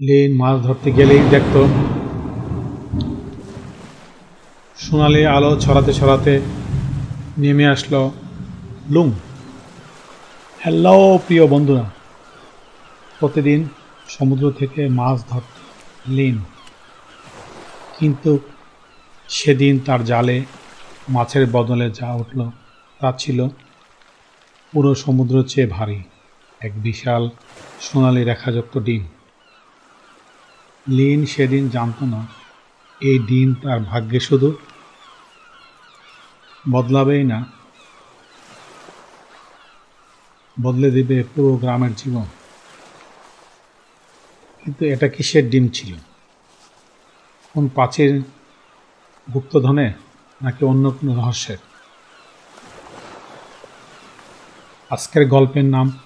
Lin মাছ ধরতে গেলেই দেখত সোনালি আলো ছড়াতে ছড়াতে নেমে আসলো লুম হ্যালো, প্রিয় বন্ধুরা। প্রতিদিন সমুদ্র থেকে মাছ ধরত লিন। কিন্তু সেদিন তার জালে মাছের বদলে যা উঠল তা ছিল পুরো সমুদ্র চেয়ে ভারী, এক বিশাল সোনালি রেখাযুক্ত ডিম। লিন সেদিন জানত না, এই দিন তার ভাগ্যে শুধু বদলাবেই না, বদলে দিবে পুরো গ্রামের জীবন। কিন্তু এটা কিসের ডিম ছিল? কোন পাচির গুপ্তধনে নাকি অন্য কোনো রহস্যের? আজকের গল্পের নাম,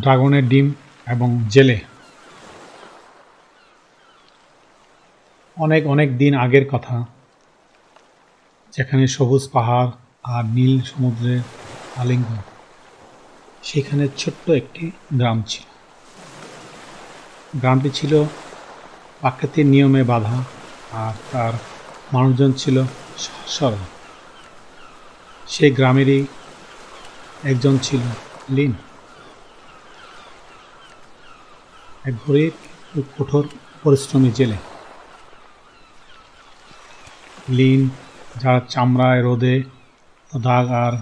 ড্রাগনের ডিম এবং জেলে। অনেক অনেক দিন আগের কথা। যেখানে সবুজ পাহাড় আর নীল সমুদ্রের আলিঙ্গন। সেখানে ছোট্ট একটি গ্রাম ছিল। গ্রামটি ছিল প্রাকৃতিক নিয়মে বাঁধা আর তার মানুষজন ছিল সরল। সেই গ্রামেরই একজন ছিল লিন। এক গরিব কঠোর পরিশ্রমী জেলে। লিন, যার চামড়ায় রোদে দাগ আর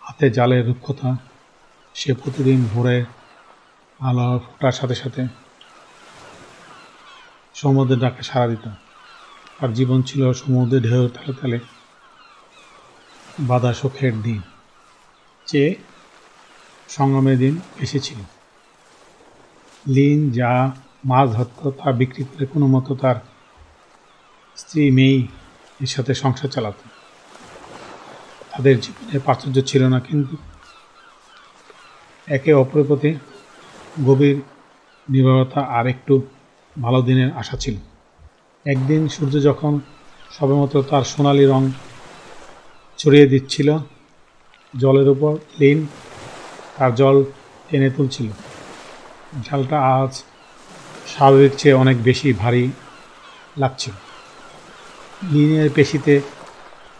হাতে জালের রুক্ষতা, সে প্রতিদিন ভোরে আলো ফোটার সাথে সাথে সমুদ্রের ডাকে সাড়া দিত। আর জীবন ছিল সমুদ্রের ঢেউ তালে তালে, বাধা সুখের দিন। চেয়ে সংগ্রামের দিন এসেছিল। লিন যা মাছ ধরত তা বিক্রি করে কোনো মতো তার স্ত্রী, মেয়ে এর সাথে সংসার চালাত। তাদের জীবনে প্রাচুর্য ছিল না কিন্তু একে অপরের প্রতি গভীর নির্ভরতা আর একটু ভালো দিনের আশা ছিল। একদিন সূর্য যখন সবেমাত্র তার সোনালি রং ছড়িয়ে দিচ্ছিল, জলের উপর লিন তার জল টেনে তুলছিল। জালটা আজ স্বাভাবিক চেয়ে অনেক বেশি ভারী লাগছিল। লিনের পেশিতে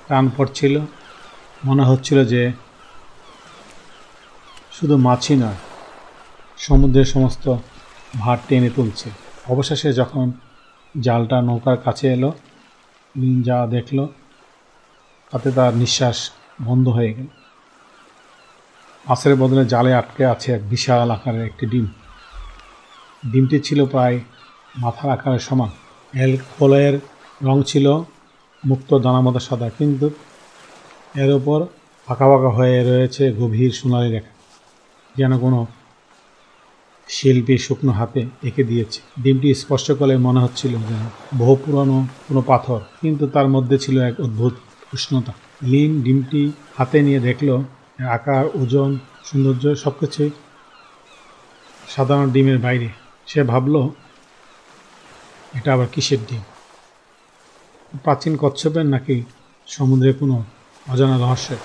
টান পড়ছিল। মনে হচ্ছিল যে শুধু মাছই নয়, সমুদ্রের সমস্ত ভার টেনে তুলছে। অবশেষে যখন জালটা নৌকার কাছে এলো লিন যা দেখল, তাতে তার নিঃশ্বাস বন্ধ হয়ে গেল। মাছের বদলে জালে আটকে আছে এক বিশাল আকারের একটি ডিম। ডিমটি ছিল প্রায় মাথার আকারের সমান। এল ফলের রং ছিল মুক্ত দানা মতো সাদা, কিন্তু এর ওপর ফাঁকা ফাঁকা হয়ে রয়েছে গভীর সোনালি রেখা, যেন কোনো শিল্পী শুকনো হাতে এঁকে দিয়েছে। ডিমটি স্পষ্ট করলে মনে হচ্ছিল যেন বহু পুরনো কোনো পাথর, কিন্তু তার মধ্যে ছিল এক অদ্ভুত উষ্ণতা। লিন ডিমটি হাতে নিয়ে দেখল, আকার, ওজন, সৌন্দর্য সব কিছুই সাধারণ ডিমের বাইরে। সে ভাবলো, এটা আবার কিসের ডিম? প্রাচীন কচ্ছপের নাকি সমুদ্রে কোনো অজানা রহস্যের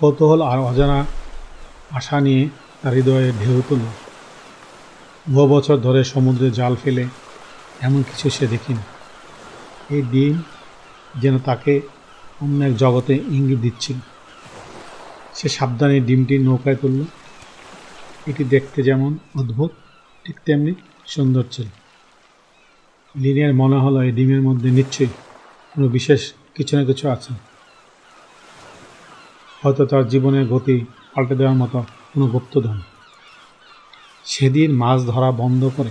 কৌতূহল আর অজানা আশা নিয়ে তার হৃদয়ে ঢেউ তুলল বহু বছর ধরে সমুদ্রে জাল ফেলে এমন কিছু সে দেখিনি। এই ডিম যেন তাকে অন্য এক জগতে ইঙ্গিত দিচ্ছিল। সে সাবধানে ডিমটি নৌকায় তুলল। এটি দেখতে যেমন অদ্ভুত, ঠিক তেমনি সুন্দর ছিল। লিনের মনে হলো এই ডিমের মধ্যে নিশ্চয়ই কোনো বিশেষ কিছু না কিছু আছে। হয়তো তার জীবনের গতি পাল্টে দেওয়ার মতো কোনো গুপ্তধন। সেদিন মাছ ধরা বন্ধ করে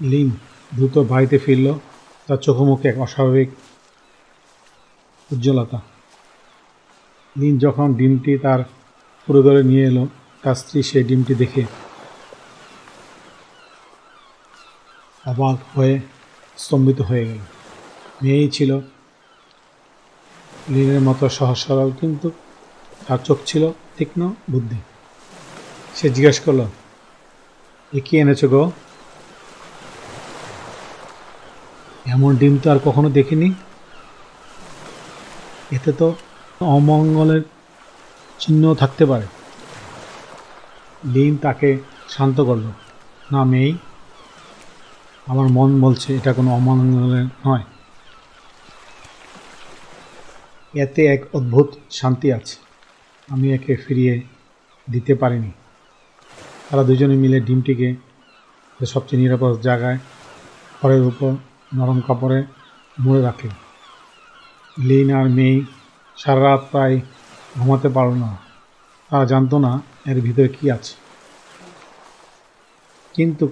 লিন দ্রুত বাড়িতে ফিরল। তার চোখমুখে এক অস্বাভাবিক উজ্জ্বলতা। লিন যখন ডিমটি তার পরিবারে নিয়ে এলো, তার স্ত্রী সেই ডিমটি দেখে অবাক হয়ে স্তম্ভিত হয়ে গেল। মেয়েই ছিল লিনের মতো সহজ সরল কিন্তু তার চোখ ছিল তীক্ষ্ণ বুদ্ধি। সে জিজ্ঞেস করল, এ কি এনেছো গো? এমন ডিম তো আর কখনো দেখিনি। এতে তো অমঙ্গলের চিহ্ন থাকতে পারে। লিন তাকে শান্ত করল, না মেয়ে আমার মন বলছে এটা কোনো অমঙ্গলের নয়। এতে এক অদ্ভুত শান্তি আছে। আমি একে ফিরিয়ে দিতে পারিনি। তারা দুজনে মিলে ডিমটিকে সবচেয়ে নিরাপদ জায়গায় খড়ের উপর নরম কাপড়ে মুড়ে রাখে। লিন আর মেয়ে সারা রাত প্রায় ঘুমাতে পারল না। তারা জানতো না এর ভিতরে কি আছে। কিন্তু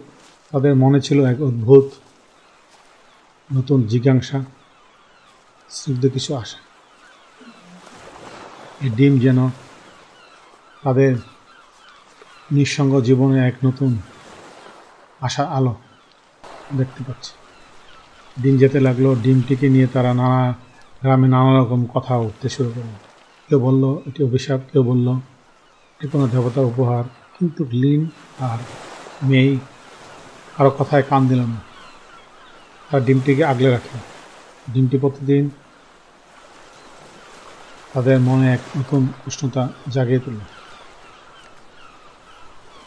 তাদের মনে ছিল এক অদ্ভুত নতুন জিজ্ঞাসা। স্নিগ্ধ কিছু আশা এই ডিম যেন তাদের নিঃসঙ্গ জীবনে এক নতুন আশা আলো দেখতে পাচ্ছে। দিন যেতে লাগল, ডিমটিকে নিয়ে তারা নানা গ্রামে নানা রকম কথা উঠতে শুরু করল। কেউ বলল, এটি অভিশাপ। কেউ বলল, এটি কোনো দেবতার উপহার। কিন্তু লিন আর মেয়ে কারও কথায় কান দিল না। তার ডিমটিকে আগলে রাখে। ডিমটি প্রতিদিন তাদের মনে এক নতুন উষ্ণতা জাগিয়ে তুলল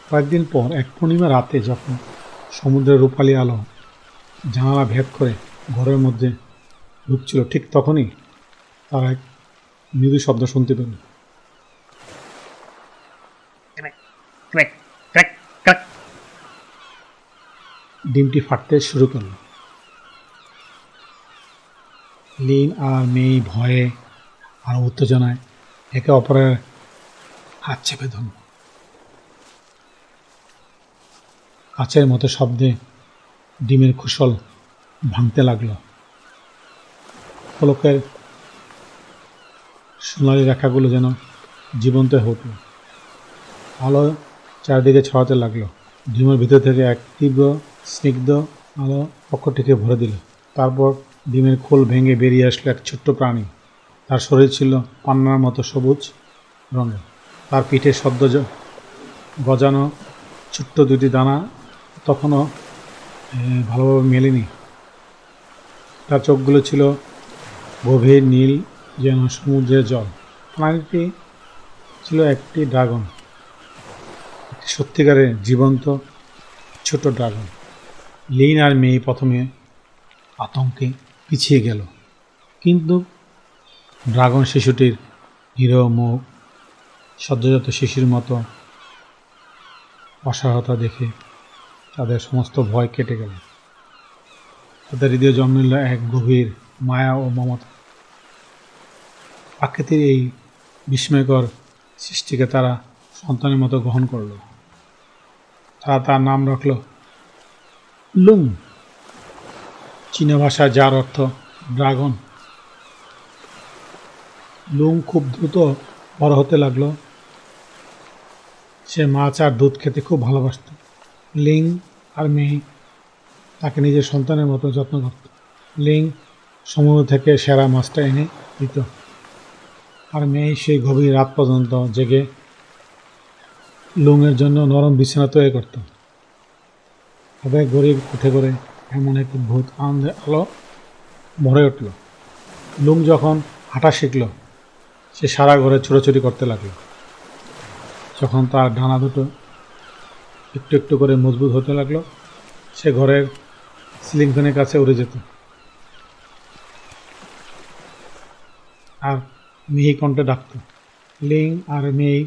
কয়েকদিন পর এক পূর্ণিমা রাতে যখন সমুদ্রের রূপালী আলো জানালা ভেদ করে ঘরের মধ্যে ঢুকছিল, ঠিক তখনই তারা এক মৃদু শব্দ শুনতে পেল। ডিমটি ফাটতে শুরু করল। লিন আর মেয়ে ভয়ে আর উত্তেজনায় একে অপরের হাত চেপে ধরল। কাচের মতো শব্দে ডিমের কুশল ভাঙতে লাগল। পলকের সোনালি রেখাগুলো যেন জীবন্ত উঠল। আলো চারিদিকে ছড়াতে লাগল। ডিমের ভিতর থেকে এক তীব্র, স্নিগ্ধ আলো পক্ষটিকে ভরে দিল। তারপর ডিমের খোল ভেঙে বেরিয়ে আসলো এক ছোট্ট প্রাণী। তার শরীর ছিল পান্নার মতো সবুজ রঙের। তার পিঠে সদ্য গজানো ছোট্ট দুটি দানা তখনও ভালোভাবে মেলেনি। তার চোখগুলো ছিল গভীর নীল, যেন সমুদ্রের জল। প্রাণীটি ছিল একটি ড্রাগন। সত্যিকারের জীবন্ত ছোট ড্রাগন। লিন আর মেয়ে প্রথমে আতঙ্কে পিছিয়ে গেল। কিন্তু ড্রাগন শিশুটির হিরো মুখ, সদ্যজাত শিশুর মতো অসহায়তা দেখে তাদের সমস্ত ভয় কেটে গেল। তাদের হৃদয়ে জন্ম নিল এক গভীর মায়া ও মমতা। প্রাকৃতির এই বিস্ময়কর সৃষ্টিকে তারা সন্তানের মতো গ্রহণ করল। তারা তার নাম রাখল লুং, চীনা ভাষায় যার অর্থ ড্রাগন। লুং খুব দ্রুত বড় হতে লাগল। সে মাছ আর দুধ খেতে খুব ভালোবাসত। লিং আর মেয়ে তাকে নিজের সন্তানের মতো যত্ন করত। লিং সমুদ্র থেকে সেরা মাছটা এনে দিত। আর মেয়ে সেই গভীর রাত পর্যন্ত জেগে লুংয়ের জন্য নরম বিছানা তৈরি করত। তবে গরিব উঠে করে এমন এক ভূত আনন্দে আলো ভরে উঠল। লুং যখন হাঁটা শিখল, সে সারা ঘরে ছোটাছুটি করতে লাগল। যখন তার ডানা দুটো একটু একটু করে মজবুত হতে লাগল, সে ঘরের সিলিং ফ্যানের কাছে উড়ে যেত। আর মিহি কণ্ঠে ডাকত, লিং আর মেয়ে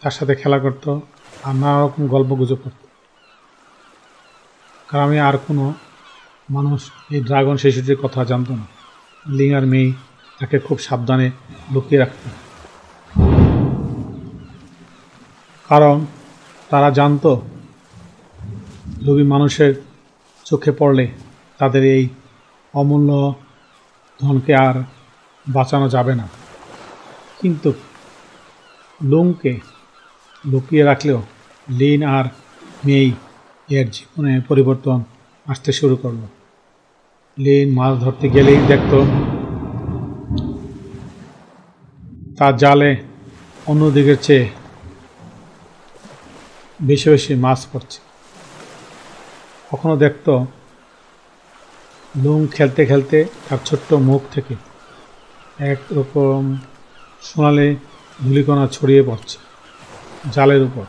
তার সাথে খেলা করত আর নানা রকম গল্প গুজব করত। গ্রামে আর কোনো মানুষ এই ড্রাগন শিশুটির কথা জানতো না। লিং আর মেয়ে তাকে খুব সাবধানে লুকিয়ে রাখত। কারণ তারা জানতো লোভী মানুষের চোখে পড়লে তাদের এই অমূল্য ধনকে আর বাঁচানো যাবে না। কিন্তু লুংকে লুকিয়ে রাখলেও লিন আর মেই এর জীবনে পরিবর্তন আসতে শুরু করল। লিন মাছ ধরতে গেলেই দেখত তার জালে অন্যদিকের চেয়ে বেশি বেশি মাছ পড়ছে। কখনো দেখত লুং খেলতে খেলতে তার ছোট্ট মুখ থেকে একরকম সোনালি ধুলিকণা ছড়িয়ে পড়ছে। জালের উপর।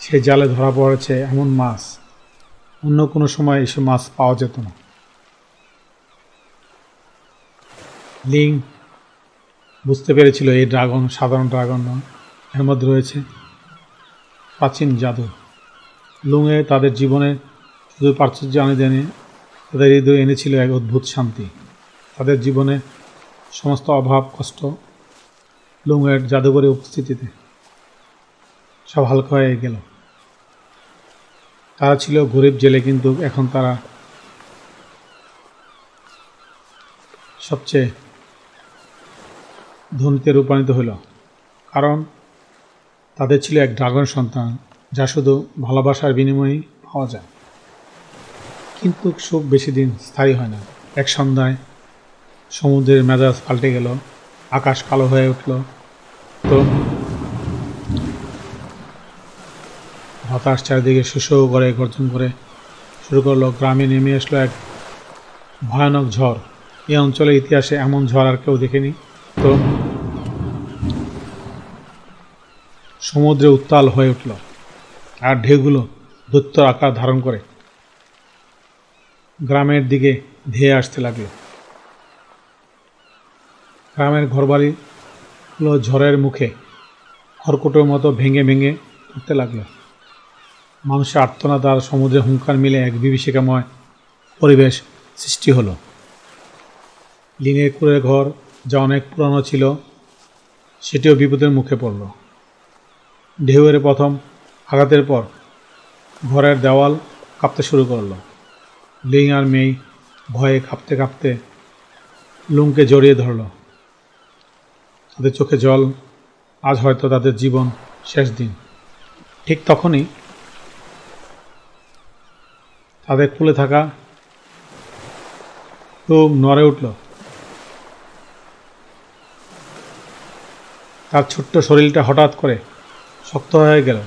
সে জালে ধরা পড়েছে এমন মাছ। অন্য কোনো সময় এসব মাছ পাওয়া যেত না। লিং বুঝতে পেরেছিল এই ড্রাগন সাধারণ ড্রাগন নয়, এর মধ্যে রয়েছে প্রাচীন জাদু। লুঙে তাদের জীবনে শুধু প্রাচুর্য আনে দেনে, তাদের হৃদয়ে এনেছিল এক অদ্ভুত শান্তি। তাদের জীবনে সমস্ত অভাব, কষ্ট লুঙের জাদুঘরে উপস্থিতিতে। সব হালকা হয়ে গেল। তারা ছিল গরিব জেলে, কিন্তু এখন তারা সবচেয়ে ধনীতে রূপান্তরিত হলো, কারণ তাদের ছিল এক ড্রাগন সন্তান, যা শুধু ভালোবাসার বিনিময়েই পাওয়া যায়। কিন্তু সুখ বেশি দিন স্থায়ী হয় না। এক সন্ধ্যায় সমুদ্রের মেজাজ পাল্টে গেল, আকাশ কালো হয়ে উঠল। তো বাতাস চারিদিকে শুষ্ক করে, গর্জন করে শুরু করল। গ্রামে নেমে আসলো এক ভয়ানক ঝড়। এই অঞ্চলের ইতিহাসে এমন ঝড় আর কেউ দেখেনি। তো সমুদ্রে উত্তাল হয়ে উঠল আর ঢেউগুলো দৈত্য আকার ধারণ করে। গ্রামের দিকে ধেয়ে আসতে লাগল। গ্রামের ঘরবাড়িগুলো ঝড়ের মুখে খড়কুটোর মতো ভেঙে ভেঙে উঠতে লাগল। মানুষের আর্তনাদ আর সমুদ্রে হুঙ্কার মিলে এক বিভীষিকাময় পরিবেশ সৃষ্টি হলো। লিনের কুড়ের ঘর যা অনেক পুরানো ছিল, সেটিও বিপদের মুখে পড়ল। ঢেউয়ের প্রথম আঘাতের পর ঘরের দেওয়াল কাঁপতে শুরু করল। লিং আর মেয়ে ভয়ে কাঁপতে কাঁপতে লুংকে জড়িয়ে ধরল। তাদের চোখে জল, আজ হয়তো তাদের জীবন শেষ দিন। ঠিক তখনই তাদের খুলে থাকা। লুং নড়ে উঠল। তার ছোট্ট শরীরটা হঠাৎ করে শক্ত হয়ে গেল।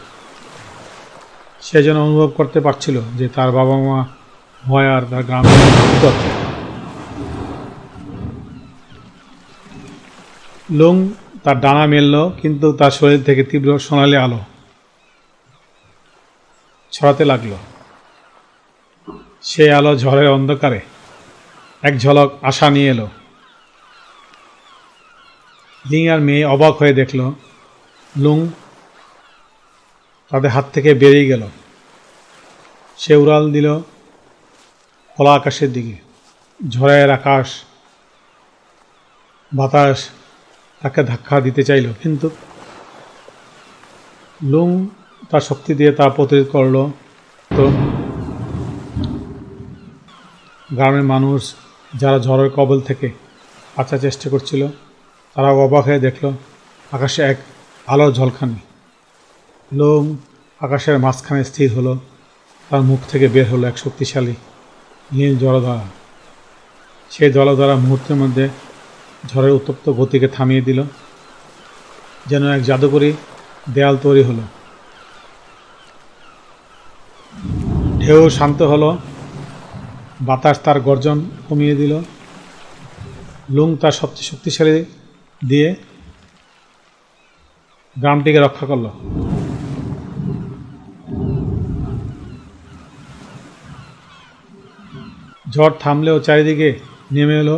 সে যেন অনুভব করতে পারছিল যে তার বাবা মা ভয় আর তার গ্রামের ভিতর। লুং তার ডানা মেলল, কিন্তু তার শরীর থেকে তীব্র সোনালি আলো ছড়াতে লাগল। সে আলো ঝড়ের অন্ধকারে। এক ঝলক আশা নিয়ে এলো। লিং আর মেয়ে অবাক হয়ে দেখল, লুং তাদের হাত থেকে বেরিয়ে গেল। সে উড়াল দিল খোলা আকাশের দিকে। ঝড়ের আকাশ, বাতাস তাকে ধাক্কা দিতে চাইল, কিন্তু লুং তার শক্তি দিয়ে তা প্রতিরোধ করল। তো গ্রামের মানুষ যারা ঝড়ের কবল থেকে বাঁচার চেষ্টা করছিল তারা অবাক হয়ে দেখল, আকাশে এক আলোর ঝলকানি লোম আকাশের মাঝখানে স্থির হলো, তার মুখ থেকে বের হলো এক শক্তিশালী নীল জলধারা। সেই জলধারা মুহূর্তের মধ্যে ঝড়ের উত্তপ্ত গতিকে থামিয়ে দিল, যেন এক জাদুকরী দেয়াল তৈরি হলো। ঢেউ শান্ত হলো বাতাস তার গর্জন কমিয়ে দিল। লুং তার সবচেয়ে শক্তিশালী দিয়ে গ্রামটিকে রক্ষা করল। ঝড় থামলেও চারিদিকে নেমে এলো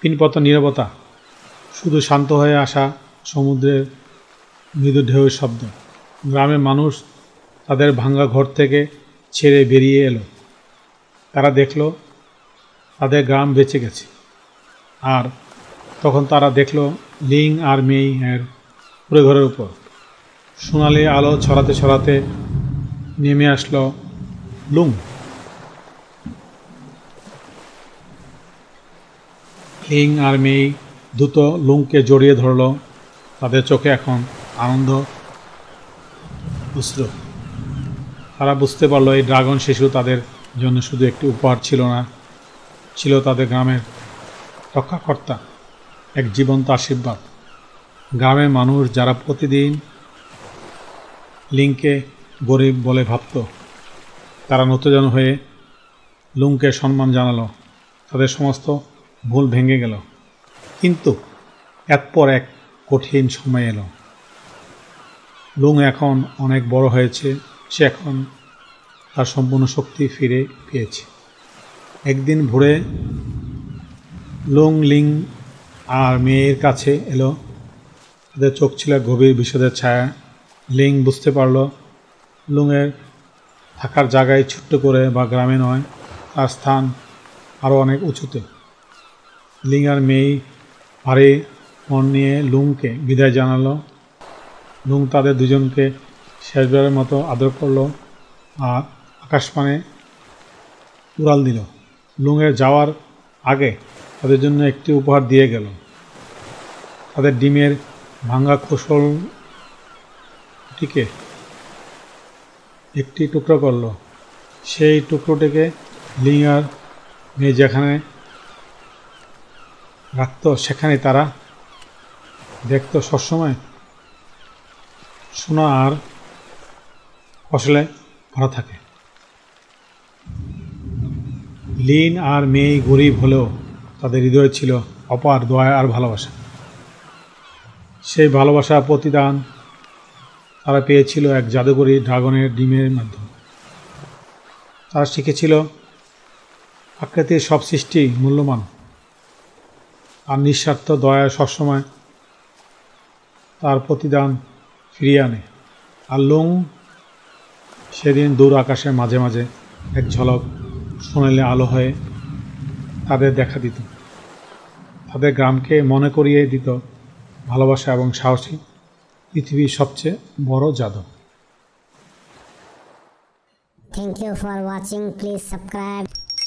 পিনপত নীরবতা। শুধু শান্ত হয়ে আসা সমুদ্রের মৃদু ঢেউয়ের শব্দ। গ্রামের মানুষ তাদের ভাঙ্গা ঘর থেকে ছেড়ে বেরিয়ে এলো। তারা দেখল তাদের গ্রাম বেঁচে গেছে। আর তখন তারা দেখল লিং আর এর পুরো ঘরের উপর। সোনালি আলো ছড়াতে ছড়াতে নেমে আসলো লুং। লিং আর মেই দ্রুত লুংকে জড়িয়ে ধরলো। তাদের চোখে এখন আনন্দ অশ্রু তারা বুঝতে পারল এই ড্রাগন শিশু তাদের জন্য শুধু একটি উপহার ছিল না, ছিল তাদের গ্রামের রক্ষাকর্তা, এক জীবন্ত আশীর্বাদ। গ্রামের মানুষ যারা প্রতিদিন লিংকে গরিব বলে ভাবত, তারা নতজন হয়ে লুংকে সম্মান জানালো, তাদের সমস্ত ভুল ভেঙে গেল। কিন্তু এক পর এক কঠিন সময় এলো। লুং এখন অনেক বড় হয়েছে, সে এখন তার সম্পূর্ণ শক্তি ফিরে পেয়েছে। একদিন ভোরে লুং লিং আর মেয়ের কাছে এলো। তাদের চোখ ছিল গভীর বিষাদের ছায়া। লিং বুঝতে পারল লুংয়ের থাকার জায়গায় ছোট্ট করে বা গ্রামে নয়, তার স্থান আরও অনেক উঁচুতে। লিং আর মেয়ে ভারী মন নিয়ে লুংকে বিদায় জানালো। লুং তাদের দুজনকে শেষবারের মতো আদর করল আর আকাশপানে উড়াল দিল। লুংয়ের যাওয়ার আগে তাদের জন্য একটি উপহার দিয়ে গেল। তাদের ডিমের ভাঙ্গা খোসলটিকে একটি টুকরো করল। সেই টুকরোটিকে লিঙ্গার মেয়ে যেখানে রাখতো সেখানে তারা দেখতো। সবসময় সোনা আর ফসলে ভরা থাকে। লিন আর মেয়ে গরিব হলেও তাদের হৃদয়ে ছিল অপার দয়া আর ভালোবাসা। সেই ভালোবাসা প্রতিদান তারা পেয়েছিল এক জাদুকরী ড্রাগনের ডিমের মাধ্যমে। তারা শিখেছিল আকৃতির সব সৃষ্টি মূল্যবান আর নিঃস্বার্থ দয়া সবসময় তার প্রতিদান ফিরিয়ে আনে। আর লুং সেদিন দূর আকাশে মাঝে মাঝে এক ঝলক সোনালি আলো হয়ে, তাদের দেখা দিত। তাদের গ্রামকে মনে করিয়ে দিত ভালোবাসা এবং সাহসী পৃথিবীর সবচেয়ে বড় জাদু thank you for watching please subscribe.